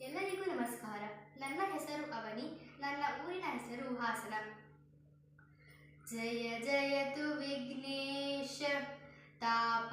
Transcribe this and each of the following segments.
ಎಲ್ಲರಿಗೂ ನಮಸ್ಕಾರ. ನನ್ನ ಹೆಸರು ಅವನಿ ನನ್ನ ಊರಿನ ಹೆಸರು ಹಾಸನ. ಜಯ ಜಯ ತು ವಿಘ್ನೇಶ ತಾಪ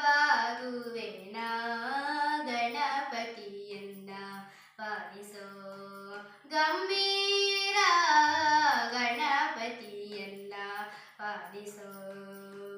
ಶಿರವಾಗುವೆನ ಗಣಪತಿಯನ್ನ ಪಾಲಿಸೋ ಗಮ್ಮಿ love.